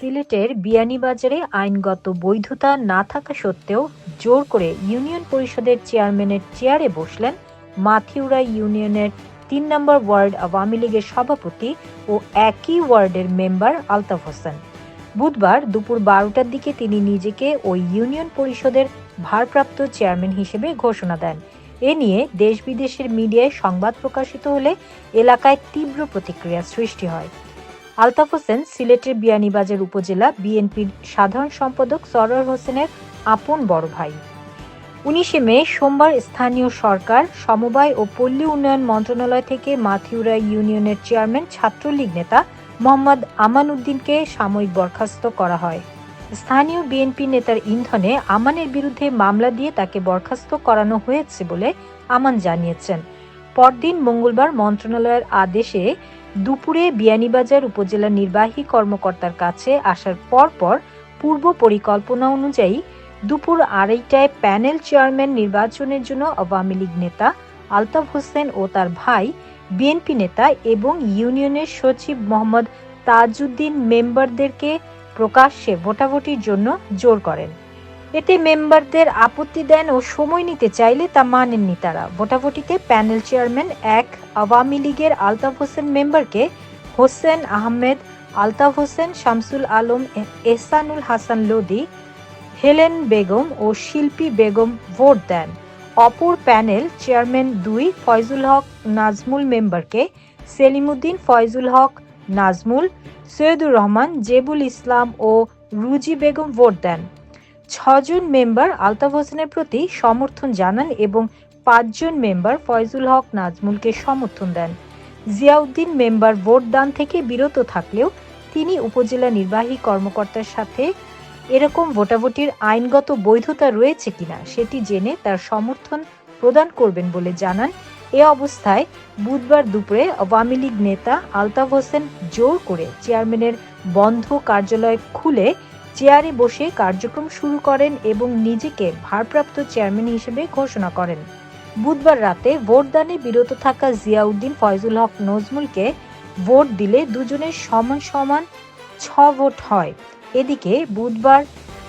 সিলেটের বিয়ানীবাজারে আইনগত বৈধতা না থাকা সত্ত্বেও জোর করে ইউনিয়ন পরিষদের চেয়ারম্যানের চেয়ারে বসলেন মাথিউরা ইউনিয়নের তিন নম্বর ওয়ার্ড আওয়ামী লীগের সভাপতি ও একই ওয়ার্ডের মেম্বার আলতাফ হোসেন। বুধবার দুপুর বারোটার দিকে তিনি নিজেকে ওই ইউনিয়ন পরিষদের ভারপ্রাপ্ত চেয়ারম্যান হিসেবে ঘোষণা দেন। এ নিয়ে দেশ বিদেশের মিডিয়ায় সংবাদ প্রকাশিত হলে এলাকায় তীব্র প্রতিক্রিয়া সৃষ্টি হয়। আলতাফ হোসেন সিলেটের বিয়ানীবাজার উপজেলা বিএনপির সাধারণ সম্পাদক সরোয়ার হোসেনের আপন বড় ভাই। উনিশে মে সোমবার স্থানীয় সরকার, সমবায় ও পল্লী উন্নয়ন মন্ত্রণালয় থেকে মাথিউরা ইউনিয়নের চেয়ারম্যান, ছাত্রলীগ নেতা মোহাম্মদ আমান উদ্দিনকে সাময়িক বরখাস্ত করা হয়। স্থানীয় বিএনপি নেতার ইন্ধনে আমানের বিরুদ্ধে মামলা দিয়ে তাকে বরখাস্ত করানো হয়েছে বলে আমান জানিয়েছেন। পরদিন মঙ্গলবার মন্ত্রণালয়ের আদেশে দুপুরে বিয়ানীবাজার উপজেলা নির্বাহী কর্মকর্তার কাছে আসার পরপর পূর্ব পরিকল্পনা অনুযায়ী দুপুর আড়াইটায় প্যানেল চেয়ারম্যান নির্বাচনের জন্য আওয়ামী লীগ নেতা আলতাফ হোসেন ও তার ভাই, বিএনপি নেতা এবং ইউনিয়নের সচিব মোহাম্মদ তাজউদ্দিন মেম্বারদেরকে প্রকাশ্যে ভোটাভুটির জন্য জোর করেন। এতে মেম্বারদের আপত্তি দেন ও সময় নিতে চাইলে তা মানেননি তারা। ভোটাভুটিতে প্যানেল চেয়ারম্যান এক আওয়ামী লীগের আলতাফ হোসেন মেম্বারকে হোসেন আহমেদ, আলতাফ হোসেন, শামসুল আলম, এহসানুল হাসান লোদি হেলেন বেগম ও শিল্পী বেগম ভোট দেন। অপর প্যানেল চেয়ারম্যান দুই ফয়জুল হক নাজমুল মেম্বারকে সেলিমুদ্দিন, ফয়জুল হক নাজমুল, সৈয়দুর রহমান, জেবুল ইসলাম ও রুজি বেগম ভোট দেন। ছজন মেম্বার আলতাফ হোসেনের প্রতি সমর্থন জানান এবং পাঁচজন মেম্বার ফয়জুল হক নাজমুলকে সমর্থন দেন। জিয়াউদ্দিন মেম্বার ভোট দান থেকে বিরত থাকলেও তিনি উপজেলা নির্বাহী কর্মকর্তার সাথে এরকম ভোটাভুটির আইনগত বৈধতা রয়েছে কিনা সেটি জেনে তার সমর্থন প্রদান করবেন বলে জানান। এ অবস্থায় বুধবার দুপুরে আওয়ামী লীগ নেতা আলতাফ হোসেন জোর করে চেয়ারম্যানের বন্ধ কার্যালয় খুলে চেয়ারে বসে কার্যক্রম শুরু করেন এবং নিজেকে ভারপ্রাপ্ত চেয়ারম্যান হিসেবে ঘোষণা করেন। বুধবার রাতে ভোটদানে বিরত থাকা জিয়াউদ্দিন, ফয়জুল হক, নজমুলকে ভোট দিলে দুজনের সমান সমান ছ ভোট হয়। এদিকে বুধবার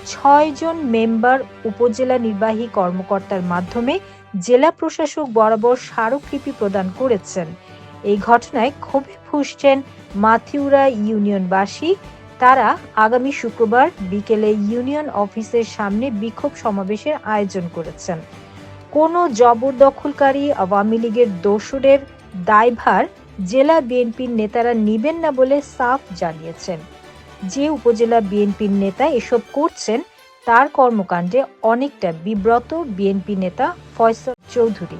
ছয়জন মেম্বার উপজেলা নির্বাহী কর্মকর্তার মাধ্যমে জেলা প্রশাসক বরাবর স্মারকলিপি প্রদান করেছেন। এই ঘটনায় ক্ষোভে ফুসছেন মাথিউরা ইউনিয়নবাসী তারা আগামী শুক্রবার বিকেলে ইউনিয়ন অফিসের সামনে বিক্ষোভ সমাবেশের আয়োজন করেছেন। কোনো জবরদখলকারী আওয়ামী লীগের দোসরের দায়ভার জেলা বিএনপির নেতারা নেবেন না বলে সাফ জানিয়েছেন। যে উপজেলা বিএনপির নেতা এসব করছেন, তার কর্মকাণ্ডে অনেকটা বিব্রত বিএনপি নেতা ফয়সাল চৌধুরী।